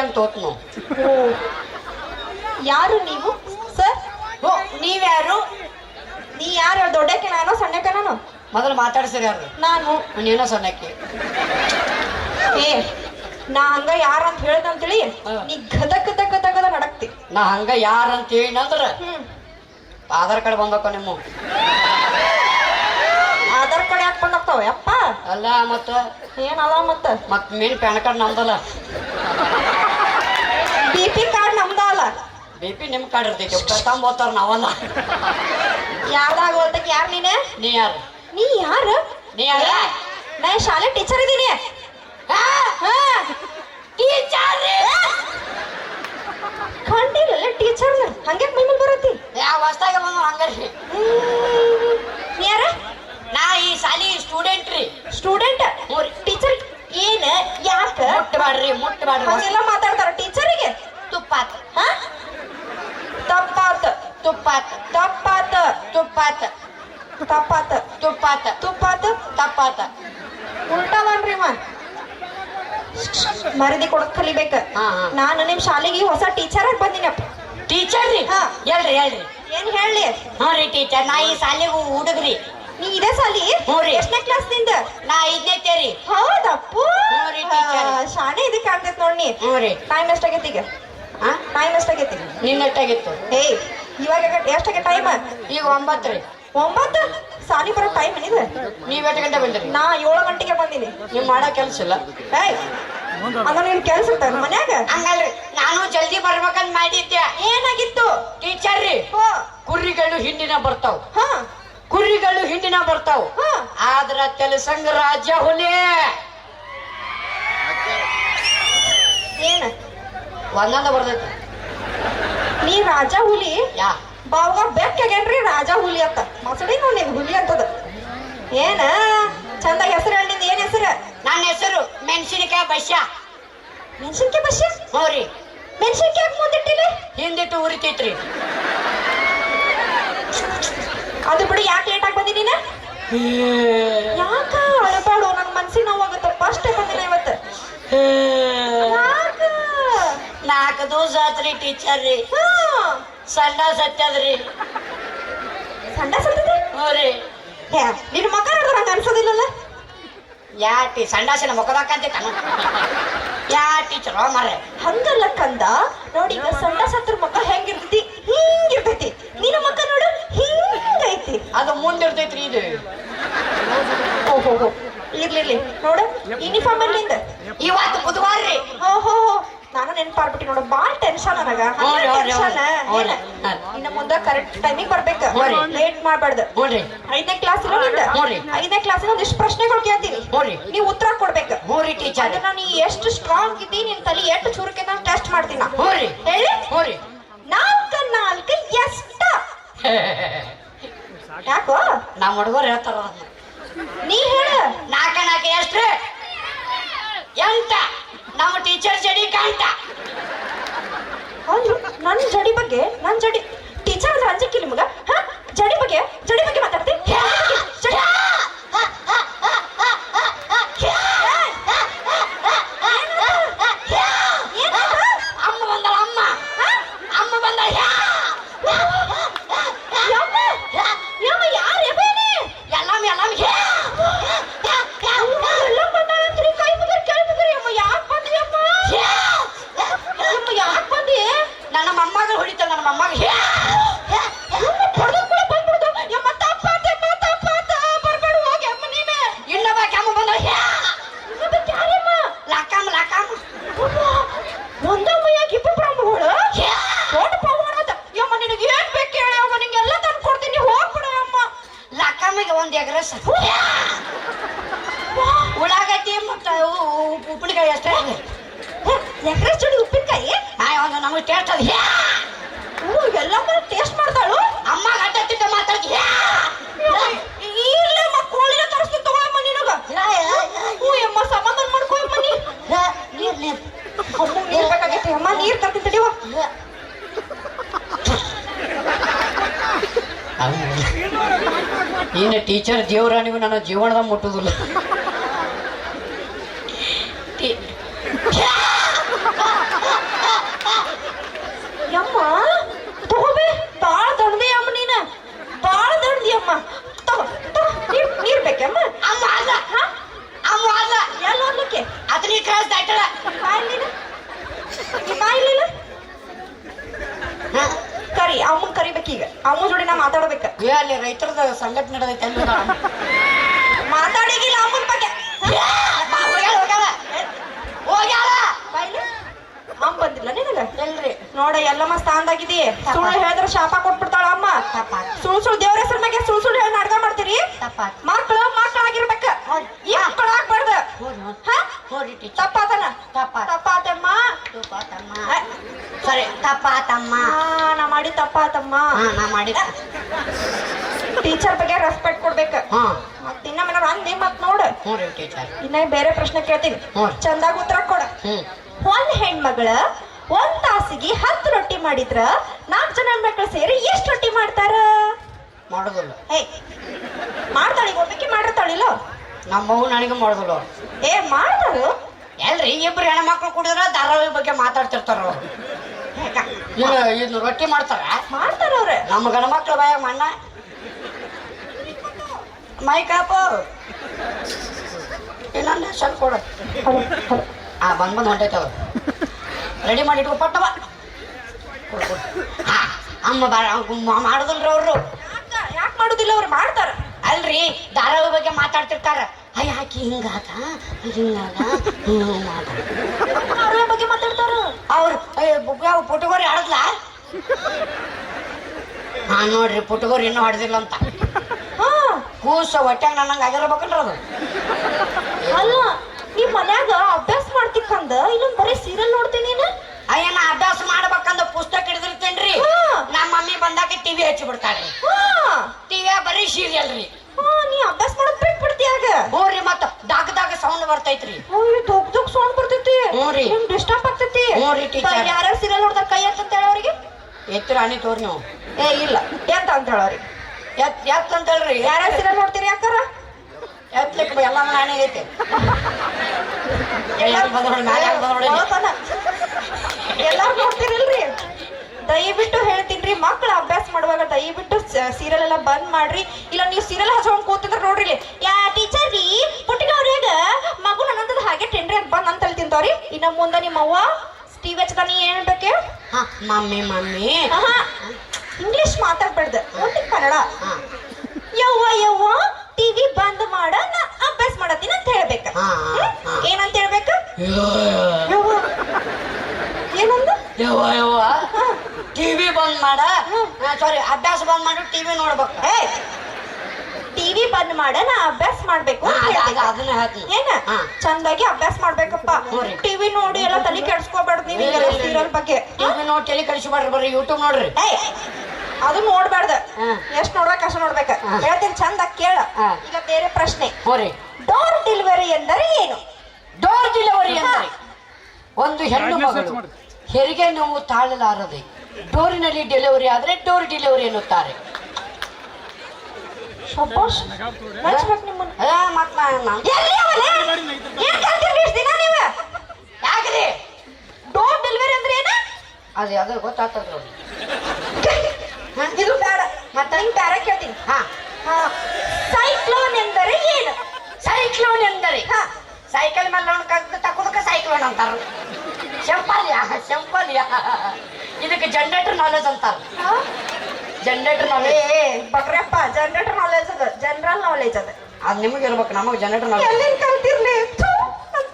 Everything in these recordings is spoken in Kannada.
ಹಂಗೆ ತೋತ್ ನಾವು ಯಾರು ನೀವು? ಸರ್ ಓ ನೀವ್ಯಾರು? ನೀ ಯಾರು? ದೊಡ್ಡಕ್ಕೆ ನಾನು ಸಣ್ಣಕ್ಕೆ ನಾನು? ಮೊದಲು ಮಾತಾಡ್ಸಿದ ಯಾರು? ನಾನು. ನೀನೋ ಸಣ್ಣಕ್ಕೆ. ಏ ನಾ ಹಂಗ ಯಾರ ಅಂತ ಹೇಳ್ದಂತೇಳಿ. ನೀ ಗದ ಗದ ಗದ ಗದ ನಡಕ್ತಿ. ನಾ ಹಂಗ ಯಾರಂತ ಹೇಳಿನಂದ್ರ ಹ್ಮ್. ಆಧಾರ್ ಕಾರ್ಡ್ ಬಂದಕ್ಕ ನಿಮ್ಮ. ಆಧಾರ್ ಕಾರ್ಡ್ ಯಾಕೆ ಬಂದಾಗ್ತಾವ ಯಪ್ಪ ಅಲ್ಲ ಮತ್ತ ಏನಲ್ಲ ಮತ್ತ? ಮತ್ ಮೇನ್ ಪ್ಯಾನ್ ಕಾರ್ಡ್ ನಮ್ದಲ್ಲ ಬಿ ಪಿ ಕಾರ್ಡ್ ನಮ್ದ ಅಲ್ಲ ಬಿ ಪಿ ನಿಮ್ ಕಾರ್ಡ್ ಇರ್ತೈತಿ ತಂಬ ಓದ್ತಾರ ನಾವಲ್ಲ. ಯಾರ್ದಾಗ ಓದ್ತಕ್ಕೆ ಯಾರು ನೀನೆ? ನೀ ಯಾರು? ನೀ ಯಾರು? ನೀ ಯಾರ? ನಾ ಶಾಲೆ ಟೀಚರ್ ಇದ್ದೀನಿ ಕಂಡಿಲ್ಲ ಟೀಚರ್ ಹಂಗೆ ಮೈ ಮೇಲೆ ಬರತ್ತಿ ಯಾವ ಹೊಸ್ದಾಗ ಬಂದ ಹಂಗಾರಿ ನೀ ಯಾರ ನಾ ಈ ಸಾಲಿ ಸ್ಟೂಡೆಂಟ್ ರೀ ಸ್ಟೂಡೆಂಟ್ ಹ್ಞೂ ರೀ. ಟೀಚರ್ ಏನ್ ಯಾಕ ಮುಟ್ಟಬೇಡ್ರಿ ಮುಟ್ಟಬೇಡ್ರಿ ಹಂಗೆಲ್ಲ ಮಾತಾಡ್ತಾರ ಟೀಚರಿಗೆ ತುಪ್ಪಾತ್ ಹಾ ತಪ್ಪಾತ ತುಪ್ಪಾತ್ ತಪ್ಪಾತ. ತುಪ್ಪಾತ್ ತಪ್ಪಾತ ತುಪ್ಪಾತ್ ತುಪ್ಪಾತ. ಉಲ್ಟಾದನ್ರಿ ಇವ ಮರದಿ ಕೊಡಕ್ ಕಲಿಬೇಕ. ನಾನು ನಿಮ್ ಶಾಲೆಗೆ ಹೊಸ ಟೀಚರ್ ಆಗಿ ಬಂದಿನಪ್ಪ. ಟೀಚರ್ ರೀ? ಹಾ. ಹೇಳ್ರಿ ಹೇಳ್ರಿ. ಏನ್ ಹೇಳಿ ಹ್ಞೂ ರೀ ಟೀಚರ್ ನಾ ಈ ಶಾಲೆಗೆ ಹುಡುಗ್ರಿ. ನೀ ಇದೇ ಸಾಲಿ ಹ್ಞೂ ರೀ. ಎಷ್ಟನೇ ಕ್ಲಾಸ್ನಿಂದ? ನಾ ಐದನೇ ತೇರಿ ಹೌದಪ್ಪು. ಹ್ಞೂ ರೀ, teacher. ಆ, ಶಾಣೆ ಇದಕ್ಕೆ ಆಗ್ತೈತ್ ನೋಡಿ ಹ್ಞೂ ರೀ. ಟೈಮ್ ಎಷ್ಟಾಗೈತಿ ಈಗ? ಹಾ ಟೈಮ್ ಎಷ್ಟಾಗೈತಿ ನಿನ್ನಟ್ಟಾಗಿತ್ತು ಏಯ್ ಇವಾಗ ಎಷ್ಟಕ್ಕೆ ಟೈಮ್ ಈಗ ಒಂಬತ್ತು ರೀ. ಒಂಬತ್ತು? ಸಾಲಿ ಬರೋ ಟೈಮ್ ಏನಿದೆ ನೀವ್ ಎಷ್ಟು ಗಂಟೆ ಬಂದಿರಿ? ನಾ ಏಳು ಗಂಟೆಗೆ ಬಂದಿನಿ. ನೀವ್ ಮಾಡೋ ಕೆಲಸ ಇಲ್ಲ. ಏಯ್ ಅದ ನಿನ್ ಕೆಲ್ಸ ಇರ್ತಾರ ಮನ್ಯಾಗ? ಹಂಗಲ್ರಿ ನಾನು ಜಲ್ದಿ ಬರ್ಬೇಕಂತ ಮಾಡಿದ್ದೆ ಏನಾಗಿತ್ತು? ಟೀಚರ್ ರೀ ಕುರಿಗಳು ಹಿಂಡಿನ ಬರ್ತಾವ. ಹಾ. ಕುರಿಗಳು ಹಿಂಡಿನ ಬರ್ತಾವ. ಹಾ. ಆದ್ರ ತೆಲಸಂಗ ರಾಜ್ಯ ಹುಲಿ. ಏನ? ಒಂದೊಂದ ಬರ್ತೈತಿ. ನೀ ರಾಜ ಹುಲಿ? ಬಾವಾಗ ಬೆಕ್ಕಾಗೇನ್ರಿ ರಾಜ ಹುಲಿ ಅಂತ. ಮಸಡಿ ನೋಡಿ ಹುಲಿ ಅಂತದ. ಏನ? ಚಂದ ಹೆಸರು ಹೇಳಿ ನಿಂದ ಏನ್ ಹೆಸರು? ನನ್ನ ಹೆಸರು ಮೆಣಸಿನಕಾಯಿ ಬಸ್ಯ ಮೆಣಸಿನಕಾಯಿ ಬಶ್ಯ? ಹ್ಞೂ ರೀ. ಮುಂದಿಟ್ಟಿಲಿ ಮುಂದಿಟ್ಟಿಲ್ಲ ಹಿಂದಿಟ್ಟು ಉರಿತೈತ್ರಿ. ಅದು ಬಿಡು ಯಾಕೆ ಲೇಟ್ ಆಗಿ ಬಂದಿ ನೀನ? ಯಾಕ ಅಳಬಾಡು? ನನ್ ಮನ್ಸಿಗೆ ನೋವಾಗುತ್ತೆ ಫಸ್ಟ್ ಬಂದಿನ ಇವತ್ತು. ನಾಲ್ಕು ದಿವಸ ಆತ್ರಿ ಟೀಚರ್ ರೀ. ಹಾ. ಸಣ್ಣ ಸತ್ಯದ್ರಿ ಸಣ್ಣ ಸತ್ತದೆ ಹ್ಞೂ ರೀ. ಹೇ ನಿನ್ನ ಮಗ ನೋಡಿದ್ರೆ ಹಂಗೆ ಅನ್ಸೋದಿಲ್ಲಲ್ಲ? ಯಾ ಟೀ ಸಂಡಾಸಿನ ಕಣ ಯಾ ಟೀಚರ್ ಮಾರ್ರೆ. ಹಂಗಲ್ಲ ಕಂದ. ನೋಡಿ ಈಗ ಸಂಡ ಸತ್ರ ಮಕ್ಕ ಹೆಂಗಿರ್ತೈತಿ? ಹಿಂಗಿರ್ತೈತಿ. ನಿನ್ನ ಮಕ್ಕ ನೋಡು ಹಿಂಗೈತಿ. ಅದು ಮುಂದಿರ್ತೈತ್ರಿ ಇದು. ಓಹೋ ಇರ್ಲಿ ನೋಡು ಯೂನಿಫಾರ್ಮ್ ಅಲ್ಲಿಂದ. ಇವತ್ತು ಬುಧವಾರ ರೀ. ಓಹೋ ನಾನು ನೆನ್ಪಾರ್ಬಿಟ್ಟಿ ನೋಡು ಬಾಳ ಟೆನ್ಷನ್ ನನಗ. ಟೆನ್ಷನ್ ಇನ್ನ ಮುಂದ ಕರೆಕ್ಟ್ ಟೈಮಿಗೆ ಬರ್ಬೇಕ. ಲೇಟ್ ಮಾಡ್ಬಾರ್ದು. ಐದನೇ ಕ್ಲಾಸ್ ರೀ. ಐದನೇ ಕ್ಲಾಸ್ ಒಂದಿಷ್ಟು ಪ್ರಶ್ನೆಗಳು ಕೇಳ್ತೀನಿ. ನೀವು ಉತ್ತರ ಕೊಡ್ಬೇಕು. ಓರಿ ಟೀಚರ್ ಅದನ್ನ ನೀ ಎಷ್ಟು ಸ್ಟ್ರಾಂಗ್ ಇದ್ದೀನಿ ನಿನ್ ತಲೆ ಎಷ್ಟು ಚುರುಕೆ ನಾನು ಟೆಸ್ಟ್ ಮಾಡ್ತೀನಿ. ಹೇಳಿ? ನಾಲ್ಕ ನಾಲ್ಕ ಎಷ್ಟ? ಯಾಕೋ? ನಮ್ಮ ಹುಡುಗರು ಹೇಳ್ತಾರ. ನೀ ಹೇಳು. ನಾಲ್ಕ ನಾಲ್ಕ ಎಷ್ಟ್ರಿ ಎಂಟ. ನಮ್ಮ ಟೀಚರ್ ಜಡಿ ಕಾಯ್ತ ಅಂದ್ರು ನನ್ನ ಜಡಿ ಬಗ್ಗೆ ನನ್ನ ಜಡಿ ಟೀಚರ್ ಅಂದ್ರೆ ಅಂಜಕ್ಕಿ ನಿಮಗ ಹ ಜಡಿ ಬಗ್ಗೆ ಜಡಿ ಬಗ್ಗೆ ಮಾತಾಡ್ತಿ ಜಡಿ ಅಮ್ಮ ಬಂದಳ ಅಮ್ಮ ಅಮ್ಮ ಬಂದಳ ಎಲ್ಲಾಮ್ ಎಲ್ಲಾಮ್ ನನ್ನ ಮೊಮ್ಮಗಳು ಹೊಡಿತಾಳ ನನ್ನ ಮೊಮ್ಮಗ ಇನ್ನೊಬ್ಬ ಕೆಮ್ಮ ಬಂದಳ ಲಕ್ಕಮ್ಮ ಲಕ್ಕಮ್ಮ ಒಂದಮ್ಮಯ್ಯಾಗ ಇಬ್ಬರು ಬ್ರಹ್ಮಗಳು ದೊಡ್ಡ ಪವಾಡ ಯಮ್ಮ ನಿನಗೆ ಏನ್ ಬೇಕು ಹೇಳಿ ಅಮ್ಮ ನಿಂಗೆಲ್ಲ ತಂದು ಕೊಡ್ತೀನಿ ಹೋಗ್ಬಿಡು ಅಮ್ಮ ಲಕ್ಕಮ್ಮಿಗೆ ಒಂದು ಎಗ್ರೆ ಉಳ್ಳಾಗಡ್ಡಿ ಮತ್ತು ಉಪ್ಪಿನಕಾಯಿ ಅಷ್ಟೇ ಎಕರೆ ಚುಡಿ ಉಪ್ಪಿನಕಾಯಿ ನಾ ಒಂದು ನಮಗೆ ಟೇಸ್ಟ್ ಅದು ಹ್ಞೂ ಎಲ್ಲಮ್ಮ ಟೇಸ್ಟ್ ಮಾಡ್ತಾಳು ಅಮ್ಮ ಗಡ್ಡ ತಿಂದ ಮಾತಾಡ್ತಿ ಇರ್ಲಮ್ಮ ಕೋಳಿನ ತರಿಸ್ತೀನಿ ತಗೊಳಮ್ಮ ನಿನಗ ಹ್ಞೂ ಅಮ್ಮ ಸಮಾಧಾನ ಮಾಡ್ಕೊ ಅಮ್ಮ ನೀ ಅಮ್ಮ ನೀರ್ ಬೇಕಾಗೈತಿ ಅಮ್ಮ ನೀರ್ ತರ್ತೀನಿ ತಡಿವ ಇನ್ನು ಟೀಚರ್ ದೇವರಾಣಿಗೂ ನನ್ನ ಜೀವನದಾಗ ಮುಟ್ಟುದಿಲ್ಲ. ಅಮ್ಮ ಜೋಡಿ ನಾ ಮಾತಾಡ್ಬೇಕ. ಏ ಅಲ್ಲಿ ರೈತರದ ಸಂಘಟನೆ ನಡೆದೈತೆ ಅಲ್ಲಿ ಮಾತಾಡಿಗಿಲ್ಲ ಅಮ್ಮನ ಬಗ್ಗೆ. ಹೋಗ್ಯಾಳ ಹೋಗ್ಯಾಳ. ಹೋಗ್ಯಾಳ. ಬಾಯ್ಲಿ ಅಮ್ಮ ಬಂದಿಲ್ಲ ನಿನಗ? ಎಲ್ರಿ. ನೋಡ ಎಲ್ಲಮ್ಮ ಸ್ಥಾನದಾಗಿದಿ ಸುಳ್ಳು ಹೇಳಿದ್ರೆ ಶಾಪ ಕೊಟ್ಬಿಡ್ತಾಳ ಅಮ್ಮ. ತಪ್ಪಾತ್. ಸುಳ್ಳು ಸುಳ್ಳು ದೇವ್ರ ಹೆಸರ ಮ್ಯಾಗೆ ಸುಳ್ಳು ಸುಳ್ಳು ಹೇಳಿ ನಾಟಕ ಮಾಡ್ತೀರಿ? ತಪ್ಪಾತ್. ಮಕ್ಳು ಆಗಿರ್ಬೇಕ ಹೌದ್. ಈ ಮಕ್ಳು ಆಗ್ಬಾರ್ದು. ಹೋರಿ ಹೋರಿ. ಹಾ? ಹೋರಿ ಟೀಚರ್ ತಪ್ಪಾತನ? ತಪ್ಪಾತ್. ತಪ್ಪಾತಮ್ಮ. ತಪ್ಪಾತಮ್ಮ. ಸರಿ ತಪ್ಪಾತಮ್ಮ ನಾ ಮಾಡಿ ತಪ್ಪಾತಮ್ಮ ಹಾ ನಾ ಮಾಡಿ. ಟೀಚರ್ ಬಗ್ಗೆ ರೆಸ್ಪೆಕ್ಟ್ ಕೊಡ್ಬೇಕ. ಹಾ. ಮೇಡಮ್ ಇನ್ನೊಮ್ಮೆ ಅಂದಿ ಮತ್ ನೋಡ. ಹ್ಞೂ ರೀ ಟೀಚರ್ ಇನ್ನ ಬೇರೆ ಪ್ರಶ್ನೆ ಕೇಳ್ತೀನಿ. ಚಂದಾಗ ಉತ್ತರ ಕೊಡ. ಹ್ಮ್ ಒಂದ್ ಹೆಣ್ಮಗಳ ಒಂದ್ ತಾಸಿಗೆ ಹತ್ತು ರೊಟ್ಟಿ ಮಾಡಿದ್ರ ನಾಲ್ಕು ಜನ ಹೆಣ್ಮಕ್ಳು ಸೇರಿ ಎಷ್ಟು ರೊಟ್ಟಿ ಮಾಡ್ತಾರ? ಮಾಡೋದಿಲ್ಲ. ಏ ಮಾಡ್ತಾಳಿ ಒಬ್ಬಕ್ಕೆ ಮಾಡಿರ್ತಾಳಿಲ್ಲ ನಮ್ಮ ಮಗು ನನಗೆ ಮಾಡೋದಿಲ್ಲ ಅವ್ರು. ಏ ಮಾಡ್ತಾಳು? ಎಲ್ರಿ ಇಬ್ರು ಹೆಣ್ಮಕ್ಳು ಕುಡಿದ್ರ ಧಾರಾವಾಹಿ ಬಗ್ಗೆ ಮಾತಾಡ್ತಿರ್ತಾರ ಇದು ಇದು ರೊಟ್ಟಿ ಮಾಡ್ತಾರ? ಮಾಡ್ತಾರ ಅವ್ರೆ. ನಮ್ಮ ಗಂಡ ಮಕ್ಳು ಬಾಯ ಮಣ್ಣ. ಮೈ ಕಾಪು ಇನ್ನೊಂದು ಸ್ವಲ್ಪ ಕೊಡು. ಆ ಬಂದ್ ಬಂದ್ ಹೊಂಟೈತವ ರೆಡಿ ಮಾಡಿ ಇಟ್ಕೊ ಪಟ್ಟವ ಅಮ್ಮ ಬಾ ಮಾಡುದಿಲ್ರಿ ಅವರು. ಯಾಕೆ ಮಾಡುದಿಲ್ಲ ಅವ್ರು? ಮಾಡ್ತಾರ. ಅಲ್ರಿ ಧಾರಾವಾಹಿ ಬಗ್ಗೆ ಮಾತಾಡ್ತಿರ್ತಾರ. ಅಯ್ಯ ಹಾಕಿ ಅವ್ರ ಬಗ್ಗೆ ಮಾತಾಡ್ತಾರ ಅವ್ರು ಯಾವ ಪುಟಗೋರಿ ಆಡದ್ಲ ಹಾ ನೋಡ್ರಿ ಪುಟಗೋರಿ ಇನ್ನೂ ಹೊಡೆದಿಲ್ಲ ಅಂತ ಕೂಸ ಹೊಟ್ಟೆ ನನ್ನಂಗ ಆಗಿರ್ಬೇಕಲ್ರಿ ಅದು. ಅಲ್ಲ ನಿಮ್ ಮನ್ಯಾಗ ಅಭ್ಯಾಸ ಮಾಡ್ತಿಕ್ಕಂದ ಇನ್ನೊಂದ್ ಬರೀ ಸೀರಿಯಲ್ ನೋಡ್ತೀನಿ ನೀನು? ಅಯ್ಯ ನಾ ಅಭ್ಯಾಸ ಮಾಡ್ಬೇಕಂದ ಪುಸ್ತಕ ಹಿಡಿದಿರ್ತೇನ್ರಿ. ನಮ್ಮ ಮಮ್ಮಿ ಬಂದಾಗ ಟಿವಿ ಹಚ್ಚಿ ಬಿಡ್ತಾಳ್ರಿ ಹಾ. ಟಿವಿ ಬರೀ ಸೀರಿಯಲ್ ರೀ. ಹಾ, ನೀ ಅಭ್ಯಾಸ ಮಾಡೋದ್ ಬಿಟ್ ಬಿಡ್ತೀಯಾಗ ಹ್ಞೂ ಮತ್ತ ದಾಗ ದಾಗ ಸೌಂಡ್ ಬರ್ತೈತ್ರಿ. ಅಯ್ಯೋ ದೊಗ್ ದೊಗ್ ಸೌಂಡ್ ಬರ್ತೈತಿ. ಹ್ಞೂರಿ. ನಿಮ್ ಡಿಸ್ಟರ್ಬ್ ಆಗ್ತೈತಿ. ಹ್ಞೂರಿ ಟೀಚರ್ teacher. ಯಾರ್ಯಾರು ಸೀರಿಯಲ್ ನೋಡ್ದಾಗ ಕೈ ಅಂತ ಹೇಳಿ ಅವ್ರಿಗೆ? ಎತ್ತಿರ ಹಣಿ ತೋರಿ ನೀವು. ಏ ಇಲ್ಲ. ಎಂತ ಅಂತ ಹೇಳೋರಿ ಎತ್ ಎತ್ ಅಂತ ಹೇಳ್ರಿ ಯಾರ್ಯಾರು ಸೀರಿಯಲ್ ನೋಡ್ತೀರಿ ಯಾಕಾರ? ಎತ್ಲಿಕ್ಕೆ ಎಲ್ಲ ನಾನೇ ಐತೆ. ಎಲ್ಲಾರು ಬಂದ ನೋಡಿ ಮ್ಯಾಲೆ ಯಾರು ಬಂದ ನೋಡಿ. ಎಲ್ಲಾರು ನೋಡ್ತೀರಿಲ್ರಿ? ದಯವಿಟ್ಟು ಹೇಳ್ತೀನ್ರಿ ಮಕ್ಳು ಅಭ್ಯಾಸ ಮಾಡುವಾಗ ದಯವಿಟ್ಟು ಸೀರಿಯಲ್ ಎಲ್ಲ ಬಂದ್ ಮಾಡ್ರಿ. ಇಲ್ಲ ನೀವು ಸೀರಿಯಲ್ ಹಚ್ಕೊಂಡ್ ಕೂತಿದ್ರೆ ನೋಡ್ರಿ. ಯಾ ಟೀಚರ್ ರೀ ಪುಟ್ಟಿಗೆ ಹೇಗ ಮಗು ನನ್ನಂತದ ಹಾಗೆ ಟೆಂಡ್ರಿ ಅಂತ ಬಂದ್ ಅಂತ ಹೇಳ್ತಿಂತವ್ರಿ ಇನ್ನ ಮುಂದೆ ನಿಮ್ಮ ಅವ್ವ ಟಿವಿ ಹಚ್ಚದ ನೀ ಏನ್ ಬೇಕೆ ಮಮ್ಮಿ ಮಮ್ಮಿ. ಇಂಗ್ಲಿಷ್ ಮಾತಾಡ್ಬಾರ್ದು ಮುಂದೆ ಕನ್ನಡ. ಯವ್ವ ಯವ್ವ ಟಿವಿ ಬಂದ್ ಮಾಡ ನಾ ಅಭ್ಯಾಸ ಮಾಡತ್ತೀನಿ ಅಂತ ಹೇಳ್ಬೇಕ. ಏನಂತ ಹೇಳ್ಬೇಕು? ಯವ್ವ ಏನಂದ? ಯವ್ವ ಯವ್ವ. ಟಿವಿ ಬಂದ್ ಮಾಡ. ಸಾರಿ ಅಭ್ಯಾಸ ಬಂದ್ ಮಾಡಿ ಟಿವಿ ನೋಡ್ಬೇಕು. ಏ ಟಿವಿ ಬಂದ್ ಮಾಡ ನಾ ಅಭ್ಯಾಸ ಮಾಡ್ಬೇಕು ಅದನ್ನ ಹೇಳ್ತೀನಿ. ಏನ? ಚಂದಾಗಿ ಅಭ್ಯಾಸ ಮಾಡ್ಬೇಕಪ್ಪ. ಟಿವಿ ನೋಡಿ ಎಲ್ಲ ತಲೆ ಕೆಡ್ಸ್ಕೋಬಾರ್ದು ನೀವು. ಸೀರಿಯಲ್ ಬಗ್ಗೆ. ಟಿವಿ ನೋಡಿ ತಲೆ ಕಳಿಸ್ಬೇಡ್ರಿ ಬರ್ರಿ ಯೂಟ್ಯೂಬ್ ನೋಡ್ರಿ. ಏಯ್ ಅದು ನೋಡ್ಬಾರ್ದ. ಎಷ್ಟ್ ನೋಡ್ಬೇಕು ಅಷ್ಟ ನೋಡ್ಬೇಕ. ಹೇಳ್ತೀನಿ ಚಂದ ಕೇಳ. ಈಗ ಬೇರೆ ಪ್ರಶ್ನೆ. ಡೋರ್ ಡೆಲಿವರಿ ಎಂದರೆ ಏನು? ಡೋರ್ ಡೆಲಿವರಿ ಎಂದರೆ ಒಂದು ಹೆಣ್ಣು ಮಗಳು ಹೆರಿಗೆ ನೋವು ತಾಳಲಾರದೆ ಡೋರಿನಲ್ಲಿ ಡೆಲಿವರಿ ಆದ್ರೆ ಡೋರ್ ಡೆಲಿವರಿ ಎನ್ನುತ್ತಾರೆ. ಡೋರ್ ಡೆಲಿವರಿ ಅಂದ್ರೆ ಏನ? ಅದು ಯಾವ್ದು ಗೊತ್ತಾಗ್ತದ ನೋಡಿ. ಇದು ಬೇಡ. ಮತ್ತೆ ನಿಂಗೆ ಬೇರೆ ಕೇಳ್ತೀನಿ. ಹಾ. ಸೈಕ್ಲೋನ್ ಎಂದರೆ ಏನು? ಸೈಕ್ಲೋನ್ ಎಂದರೆ? ಹಾ. ಸೈಕಲ್ ಮೇಲೆ ನೋಡ್ಕ ತಕೋದಕ್ಕೆ ಸೈಕ್ಲೋನ್ ಅಂತಾರ. ಸಿಂಪಲ್ ಸಿಂಪಲ್ಯ. ಇದಕ್ಕೆ ಜನರೇಟರ್ ನಾಲೆಜ್ ಅಂತಾರ? ಜನರೇಟರ್ ನಾಲೆಜ್ ಏ, ಬಗ್ರಪ್ಪ ಜನರೇಟರ್ ನಾಲೆಜ್ ಅದ ಜನರಲ್ ನಾಲೆಜ್ ಅದ. ಅದ್ ನಿಮಗೆ ಇರ್ಬೇಕು ನಮಗೆ ಜನರೇಟರ್ ನಾಲೆಜ್ ಎಲ್ಲಿಂದ ಕಲ್ತಿರ್ಲಿ?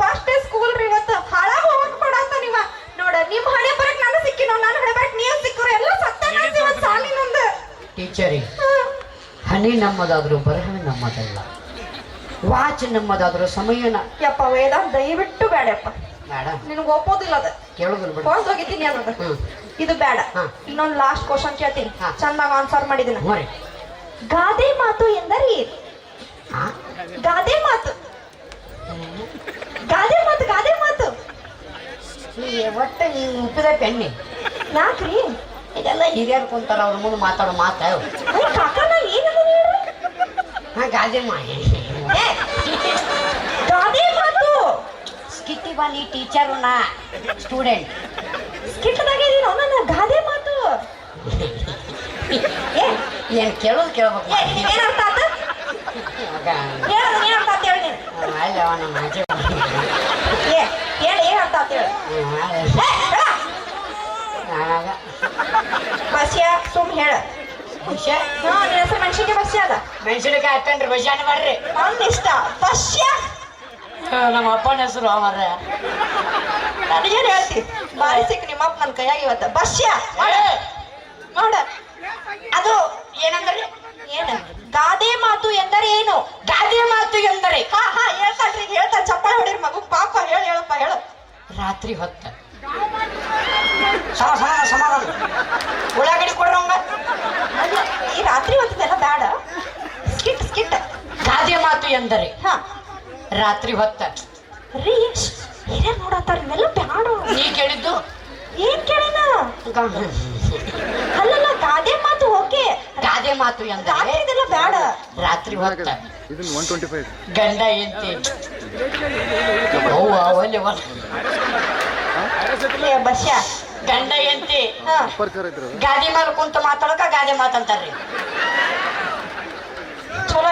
ಫಸ್ಟ್ ಡೇ ಸ್ಕೂಲ್ ರೀ ಇವತ್ತು. ಹಾಳಾಗ ಹೋಗಕ್ ಅಂತ ನೀವ. ನೋಡ ನಿಮ್ ಹಣೆ ಬರಕ್ ನಾನು ಸಿಕ್ಕಿನೋ ನಾನು ಹಣೆ ಬರಕ್ ನೀವು ಸಿಕ್ಕರು ಎಲ್ಲ ಸತ್ತ ಸಾಲಿನೊಂದು. ಟೀಚರಿ ಹನಿ ನಮ್ಮದಾದ್ರೂ ಬರಹ ನಮ್ಮದಲ್ಲ. ವಾಚ್ ನಮ್ಮದಾದ್ರೂ ಸಮಯನ. ಯಪ್ಪ ವೇದ ದಯವಿಟ್ಟು ಬೇಡಪ್ಪ ಮೇಡಮ್ ನಿನಗೆ ಒಪ್ಪೋದಿಲ್ಲ ಅದ. ಕೇಳೋದಿಲ್ಲ ಬಿಡು. ಹೋಗಿದ್ದೀನಿ ಅನ್ನೋದು. ಇದು ಬೇಡ. ಇನ್ನೊಂದು ಲಾಸ್ಟ್ ಕ್ವಶನ್ ಕೇಳ್ತೀನಿ. ಚೆನ್ನಾಗಿ ಚಂದಾಗ ಆನ್ಸರ್ ಮಾಡಿದಿನ. ಗಾದೆ ಮಾತು ಎಂದರೆ ಗಾದೆ ಮಾತು. ಗಾದೆ ಮಾತು ಗಾದೆ ಮಾತು. ಈ ಒಟ್ಟು ನೀವು ಉಪ್ಪಿದ ಪೆಣ್ಣಿ ಯಾಕ್ರಿ ಇದೆಲ್ಲ ಹಿರಿಯರು ಕುಂತಾರ ಅವ್ರ ಮುಂದೆ ಮಾತಾಡೋ ಮಾತು ಏನು ಹಾ ಗಾದೆ ಮಾತು ಗಾದೆ ಮಾತು. ಸ್ಕಿಟ್ಟಿ ಬಾಲಿ ಟೀಚರು ನಾ ಸ್ಟೂಡೆಂಟ್ ಸ್ಕಿಟ್ದಾಗ ಇದೀನೋ ನನ್ನ ಗಾದೆ ಮಾತು. ಏನು ಕೇಳೋದು ಕೇಳ್ಬೇಕು. ಏನು ಅರ್ಥ ಆತ? ಹೇಳೋದು ಏನ್ ಅಂತ ಹೇಳಿ ಅಲ್ಲ ನಮ್ಮ ಏ ಹೇಳಿ ಏನ್ ಅಂತ ಹೇಳಿ. ಬಸ್ಯ ಸುಮ್ ಹೇಳ. ಮನುಷ್ಯ ಹಾ ನಿನ್ನ ಹೆಸರು ಮೆಣಸಿಗೆ ಬಸ್ಯ ಅದ. ಮೆಣಸಿನಕಾಯಿ ಬರ್ರಿ ಬಸ್ಯ ನಮ್ಮ ಅಪ್ಪನ ಹೆಸರು ಅವರೇ ನನಗೇನು ಹೇಳ್ತಿ? ಬಾರಿ ಸಿಕ್ ನಿಮ್ಮ ಅಪ್ಪ ನನ್ ಕೈಯಾಗ ಇವತ್ತ. ಬಸ್ಯ ನೋಡ ಅದು ಏನಂದ್ರೆ? ಏನ ಗಾದೆ ಮಾತು ಎಂದರೆ ಏನು? ಗಾದೆ ಮಾತು ಎಂದರೆ? ಹಾ ಹಾ ಹೇಳ್ತಾನ್ರಿ ಹೇಳ್ತಾ ಹೇಳ್ತಾನ ಚಪ್ಪಾಳೆ ಹೊಡಿರಿ ಮಗು. ಪಾಪ ಹೇಳ ಹೇಳಪ್ಪ ಹೇಳು. ರಾತ್ರಿ ಹೊತ್ತ. ಸಮ ಸಮಾನ ಸಮಾಧಾನ. ಉಳ್ಳಾಗಡ್ಡಿ ಕೊಡ್ರಂಗ ಈ ರಾತ್ರಿ ಹೊತ್ತದೆಲ್ಲ ಬೇಡ ಸ್ಕಿಟ್ ಸ್ಕಿಟ್. ಗಾದೆ ಮಾತು ಎಂದರೆ? ಹಾ. ರಾತ್ರಿ ಹೊತ್ತ ರೀ ನೋಡತ್ತಾರ ಇವೆಲ್ಲ ಬ್ಯಾಡ. ನೀ ಕೇಳಿದ್ದು? ಏನ್ ಕೇಳಿನ ಅಲ್ಲಲ್ಲ ಗಾದೆ ಮಾತು ಓಕೆ. ಗಾದೆ ಮಾತು ಎಂದರೆ? ರಾತ್ರಿ ಇದೆಲ್ಲ ಬೇಡ ರಾತ್ರಿ ಹೊತ್ತ. ಇದನ್ನ ಒನ್ ಟ್ವೆಂಟಿ ಫೈವ್ ಗಂಡ ಎಂತಿ. ಏ ಬಸ್ಯ. ಗಂಡ ಎಂತಿ ಹಾ. ಗಾದಿ ಮೇಲೆ ಕುಂತ ಮಾತಾಡಕ ಗಾದೆ ಮಾತಂತಾರ್ರಿ. ಚಲೋ